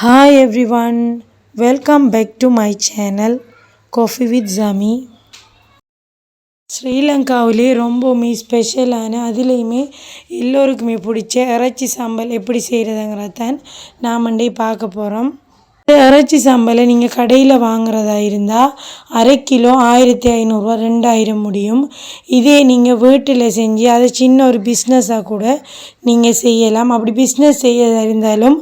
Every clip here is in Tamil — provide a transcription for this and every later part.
Hi everyone, welcome back to my channel Coffee with Zami. ஸ்ரீலங்காவிலே ரொம்பவுமே ஸ்பெஷலான அதுலேயுமே எல்லோருக்குமே பிடிச்ச இறைச்சி சாம்பல் எப்படி செய்கிறதுங்கிறது தான் நாம் மண்டே பார்க்க போகிறோம் இந்த இறைச்சி சாம்பலை நீங்கள் கடையில் வாங்குறதா இருந்தால் அரை கிலோ ஆயிரத்தி ஐநூறுரூவா ரெண்டாயிரம் முடியும். இதே நீங்கள் வீட்டில் செஞ்சு அதை சின்ன ஒரு பிஸ்னஸாக கூட நீங்கள் செய்யலாம். அப்படி பிஸ்னஸ் செய்யறதா இருந்தாலும்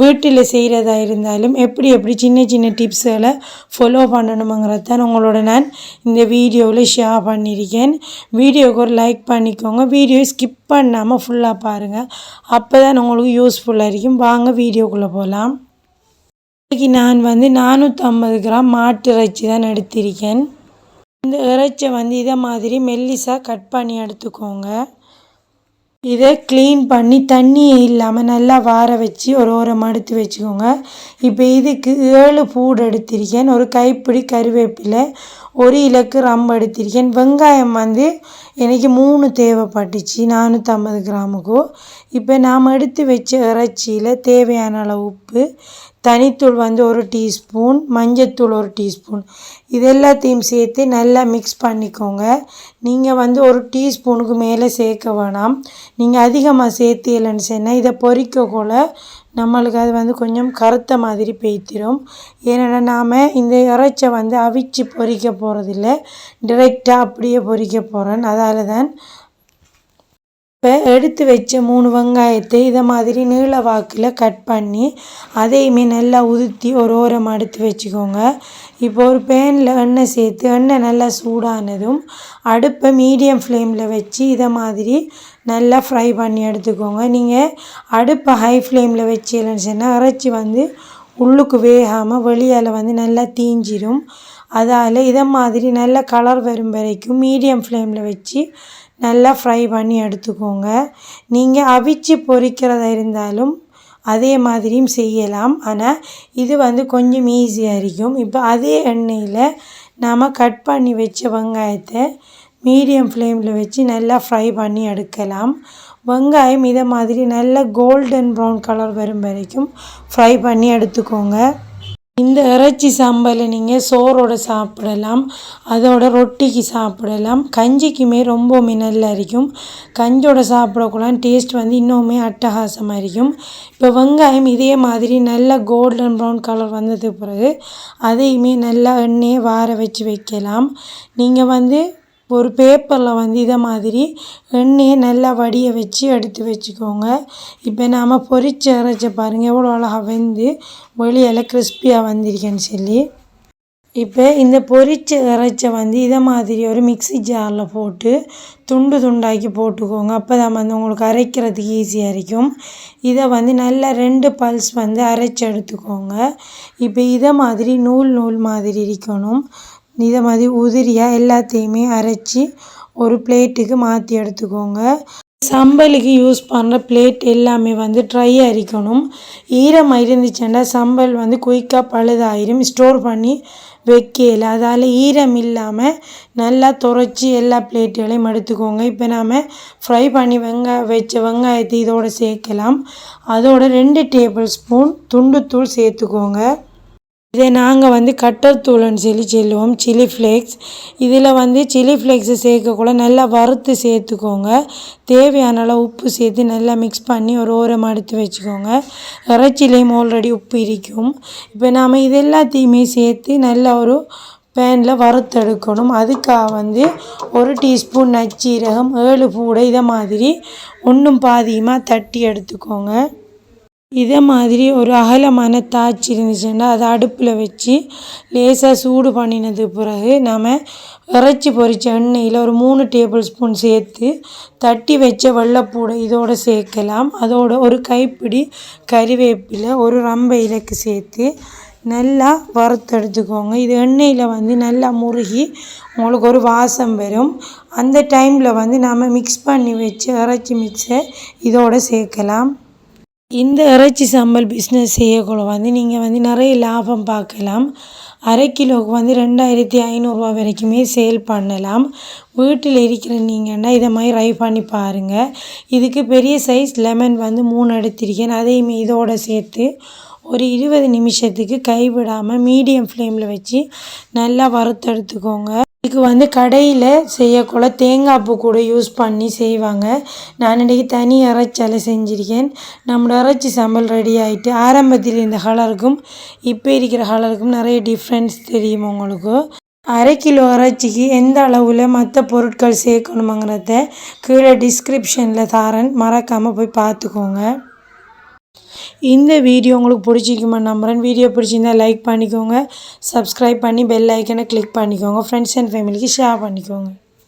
வீட்டில் செய்கிறதா இருந்தாலும் எப்படி எப்படி சின்ன சின்ன டிப்ஸுகளை ஃபாலோ பண்ணணுங்கிறதான் உங்களோட நான் இந்த வீடியோவில் ஷேர் பண்ணியிருக்கேன். வீடியோவுக்கு ஒரு லைக் பண்ணிக்கோங்க. வீடியோ ஸ்கிப் பண்ணாமல் ஃபுல்லாக பாருங்கள் அப்போ தான் உங்களுக்கு யூஸ்ஃபுல்லாக இருக்கும். வாங்க வீடியோக்குள்ளே போகலாம் இன்றைக்கி நான் வந்து நானூற்றம்பது கிராம் மாட்டு இறைச்சி தான் எடுத்திருக்கேன். இந்த இறைச்சியை வந்து இதை மாதிரி மெல்லிசாக கட் பண்ணி எடுத்துக்கோங்க. இதை க்ளீன் பண்ணி தண்ணியே இல்லாமல் நல்லா வார வச்சு ஒரு ஓரம் எடுத்து வச்சுக்கோங்க. இப்போ இதுக்கு ஏழு பூடு எடுத்திருக்கேன். ஒரு கைப்பிடி கருவேப்பிலை ஒரு இலக்கு ரம்பு எடுத்திருக்கேன். வெங்காயம் வந்து எனக்கு மூணு தேவைப்பட்டுச்சு நானூற்றம்பது கிராமுக்கும் இப்போ நாம் எடுத்து வச்ச இறைச்சியில் தேவையான அளவு உப்பு தனித்தூள் வந்து ஒரு டீஸ்பூன் மஞ்சத்தூள் ஒரு டீஸ்பூன். இது எல்லாத்தையும் சேர்த்து நல்லா மிக்ஸ் பண்ணிக்கோங்க. நீங்கள் வந்து ஒரு டீஸ்பூனுக்கு மேலே சேர்க்க வேணாம். நீங்கள் அதிகமாக சேர்த்தியலன்னு சொன்னால் இதை பொரிக்கக்குள்ள நம்மளுக்கு அது வந்து கொஞ்சம் கருத்த மாதிரி பெய்த்திரும். ஏன்னா நாம் இந்த இறைச்சை வந்து அவிச்சு பொறிக்க போகிறதில்ல டிரெக்டாக அப்படியே பொறிக்க போகிறேன் அதால் தான் இப்போ எடுத்து வச்ச மூணு வெங்காயத்தை இதை மாதிரி நீள வாக்கில் கட் பண்ணி அதையுமே நல்லா உதுத்தி ஒரு ஓரம் எடுத்து வச்சுக்கோங்க. இப்போ ஒரு பேனில் எண்ணெய் சேர்த்து எண்ணெய் நல்லா சூடானதும் அடுப்பை மீடியம் ஃப்ளேமில் வச்சு இதை மாதிரி நல்லா ஃப்ரை பண்ணி எடுத்துக்கோங்க. நீங்கள் அடுப்பை ஹை ஃப்ளேமில் வச்சீங்கன்னு சொன்னால் இறைச்சி வந்து உள்ளுக்கு வேகாமல் வெளியால் வந்து நல்லா தீஞ்சிடும் அதால் இதை மாதிரி நல்ல கலர் வரும் வரைக்கும் மீடியம் ஃப்ளேமில் வச்சு நல்லா ஃப்ரை பண்ணி எடுத்துக்கோங்க. நீங்கள் அவிச்சு பொரிக்கிறதா இருந்தாலும் அதே மாதிரியும் செய்யலாம். ஆனால் இது வந்து கொஞ்சம் ஈஸியாக இருக்கும். இப்போ அதே எண்ணெயில் நாம் கட் பண்ணி வச்ச வெங்காயத்தை மீடியம் ஃப்ளேமில் வச்சு நல்லா ஃப்ரை பண்ணி எடுக்கலாம். வெங்காயம் இதை மாதிரி நல்ல கோல்டன் ப்ரௌன் கலர் வரும் வரைக்கும் ஃப்ரை பண்ணி எடுத்துக்கோங்க. இந்த இறைச்சி சாம்பலை நீங்கள் சோறோடு சாப்பிடலாம் அதோட ரொட்டிக்கு சாப்பிடலாம். கஞ்சிக்குமே ரொம்பவுமே நல்லா இருக்கும் கஞ்சோட சாப்பிடக்கூடாது டேஸ்ட் வந்து இன்னுமே அட்டகாசமாக இருக்கும் இப்போ வெங்காயம் இதே மாதிரி நல்லா கோல்டன் ப்ரௌன் கலர் வந்ததுக்கு பிறகு அதையுமே நல்லா எண்ணெயை வார வச்சு வைக்கலாம். நீங்கள் வந்து ஒரு பேப்பரில் வந்து இதை மாதிரி எண்ணெயை நல்லா வடிய வச்சு எடுத்து வச்சுக்கோங்க. இப்போ நாம் பொரிச்ச இறைச்ச பாருங்கள் எவ்வளோ அழகாக வெந்து வெளியில் கிறிஸ்பியாக வந்திருக்கேன்னு சொல்லி. இப்போ இந்த பொரிச்ச இறைச்ச வந்து இதை மாதிரி ஒரு மிக்சி ஜாரில் போட்டு துண்டு துண்டாக்கி போட்டுக்கோங்க. அப்போ தான் வந்து உங்களுக்கு அரைக்கிறதுக்கு ஈஸியாக இருக்கும். இதை வந்து நல்லா ரெண்டு பல்ஸ் வந்து அரைச்சி எடுத்துக்கோங்க. இப்போ இதை மாதிரி நூல் நூல் மாதிரி இருக்கணும். மாதிரி உதிரியாக எல்லாத்தையுமே அரைச்சி ஒரு பிளேட்டுக்கு மாற்றி எடுத்துக்கோங்க. சம்பலுக்கு யூஸ் பண்ணுற பிளேட் எல்லாமே வந்து ட்ரை அரிக்கணும். ஈரமாக இருந்துச்சுன்னா சம்பல் வந்து குயிக்காக பழுதாயிரும். ஸ்டோர் பண்ணி வைக்கல. அதால் ஈரம் இல்லாமல் நல்லா துடைச்சி எல்லா பிளேட்டுகளையும் எடுத்துக்கோங்க. இப்போ நாம் ஃப்ரை பண்ணி வெங்காய வச்ச வெங்காயத்தை இதோடு சேர்க்கலாம். அதோட ரெண்டு டேபிள் ஸ்பூன் துண்டுத்தூள் சேர்த்துக்கோங்க. இதை நாங்கள் வந்து கட்டர் தூள்னு சொல்லி சொல்லுவோம் சில்லி ஃப்ளேக்ஸ் இதில் வந்து சில்லி ஃப்ளேக்ஸை சேர்க்கக்குள்ள நல்லா வறுத்து சேர்த்துக்கோங்க. தேவையான அளவு உப்பு சேர்த்து நல்லா மிக்ஸ் பண்ணி ஒரு ஓரமாக எடுத்து வச்சுக்கோங்க. இறைச்சிலையும் ஆல்ரெடி உப்பு இருக்கும். இப்போ நாம் இது எல்லாத்தையுமே சேர்த்து நல்லா ஒரு பேனில் வறுத்தெடுக்கணும் அதுக்காக வந்து ஒரு டீஸ்பூன் நச்சீரகம் ஏழு பூடை இதை மாதிரி ஒன்றும் பாதியமாக தட்டி எடுத்துக்கோங்க. இதே மாதிரி ஒரு அகலமான தாச்சி இருந்துச்சுன்னா அதை அடுப்பில் வச்சு லேசாக சூடு பண்ணினது பிறகு நாம் இறைச்சி பொரித்த எண்ணெயில் ஒரு மூணு டேபிள் ஸ்பூன் சேர்த்து தட்டி வச்ச வெள்ளைப்பூடை இதோடு சேர்க்கலாம். அதோட ஒரு கைப்பிடி கறிவேப்பிலை ஒரு ரம்ப இலக்கு சேர்த்து நல்லா வறுத்தெடுத்துக்கோங்க. இது எண்ணெயில் வந்து நல்லா முருகி உங்களுக்கு ஒரு வாசம் வரும். அந்த டைமில் வந்து நாம் மிக்ஸ் பண்ணி வச்சு இறைச்சி மிக்ஸை இதோடு சேர்க்கலாம். இந்த இறைச்சி சம்பல் பிஸ்னஸ் செய்யக்குள்ள வந்து நீங்கள் வந்து நிறைய லாபம் பார்க்கலாம். அரை கிலோவுக்கு வந்து ரெண்டாயிரத்தி ஐநூறுரூவா வரைக்குமே சேல் பண்ணலாம். வீட்டில் இருக்கிற நீங்கன்னா இதை மாதிரி ட்ரை பண்ணி பாருங்கள் இதுக்கு பெரிய சைஸ் லெமன் வந்து மூணு எடுத்திருக்கேன். அதையுமே இதோடு சேர்த்து ஒரு இருபது நிமிஷத்துக்கு கைவிடாமல் மீடியம் ஃப்ளேமில் வச்சு நல்லா வறுத்தெடுத்துக்கோங்க. இதுக்கு வந்து கடையில் செய்யக்குள்ள தேங்காய் பூ கூட யூஸ் பண்ணி செய்வாங்க. நான் இன்றைக்கி தனி இறைச்சால செஞ்சுருக்கேன். நம்மளோட இறைச்சி சம்பல் ரெடி ஆகிட்டு ஆரம்பத்தில் இந்த கலருக்கும் இப்போ இருக்கிற கலருக்கும் நிறைய டிஃப்ரென்ஸ் தெரியும் உங்களுக்கு. அரை கிலோ இறைச்சிக்கு எந்த அளவில் மற்ற பொருட்கள் சேர்க்கணுமாங்கிறத கீழே டிஸ்கிரிப்ஷனில் தாரேன். மறக்காமல் போய் பார்த்துக்கோங்க. இந்த வீடியோ உங்களுக்கு பிடிச்சிக்குமா நம்புகிறேன் வீடியோ பிடிச்சிருந்தா லைக் பண்ணிக்கோங்க. சப்ஸ்கிரைப் பண்ணி பெல் ஐக்கனை கிளிக் பண்ணிக்கோங்க. ஃப்ரெண்ட்ஸ் அண்ட் ஃபேமிலிக்கு ஷேர் பண்ணிக்கோங்க.